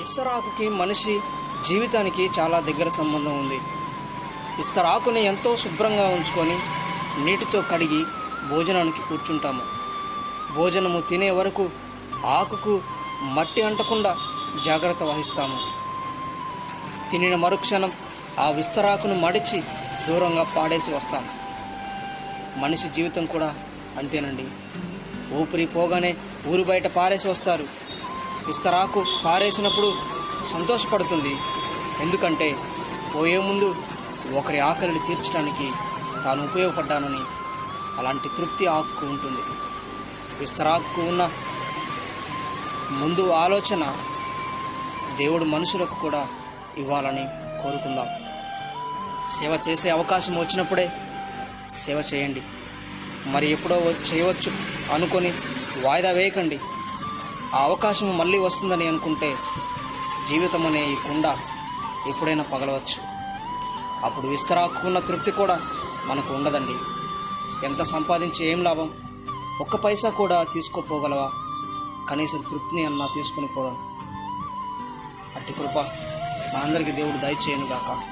ఇస్తరాకుకి మనిషి జీవితానికి చాలా దగ్గర సంబంధం ఉంది. ఇస్తరాకుని ఎంతో శుభ్రంగా ఉంచుకొని నీటితో కడిగి భోజనానికి కూర్చుంటాము. భోజనము తినే వరకు ఆకుకు మట్టి అంటకుండా జాగ్రత్త వహిస్తాము. తినిన మరుక్షణం ఆ విస్తరాకును మడిచి దూరంగా పాడేసి వస్తాం మనిషి జీవితం కూడా అంతేనండి. ఊపిరి పోగానే ఊరి బయట పారేసి వస్తారు. విస్తరాకు పారేసినప్పుడు సంతోషపడుతుంది. ఎందుకంటే పోయే ముందు ఒకరి ఆకలిని తీర్చడానికి తాను ఉపయోగపడ్డానని అలాంటి తృప్తి ఆకుకు ఉంటుంది. విస్తరాకు ఉన్న ముందు ఆలోచన దేవుడు మనుషులకు కూడా ఇవ్వాలని కోరుకుందాం. సేవ చేసే అవకాశం వచ్చినప్పుడే సేవ చేయండి. మరి ఎప్పుడో వ- చేయవచ్చు అనుకొని వాయిదా వేయకండి. ఆ అవకాశం మళ్ళీ వస్తుందని అనుకుంటే జీవితం అనే ఈ కుండ ఎప్పుడైనా పగలవచ్చు. అప్పుడు విస్తరాకున్న తృప్తి కూడా మనకు ఉండదండి. ఎంత సంపాదించి ఏం లాభం? ఒక్క పైసా కూడా తీసుకోపోగలవా? కనీసం తృప్తిని అన్నా తీసుకుని పోదాం. అట్టి కృప మనందరికీ దేవుడు దయచేయను గాక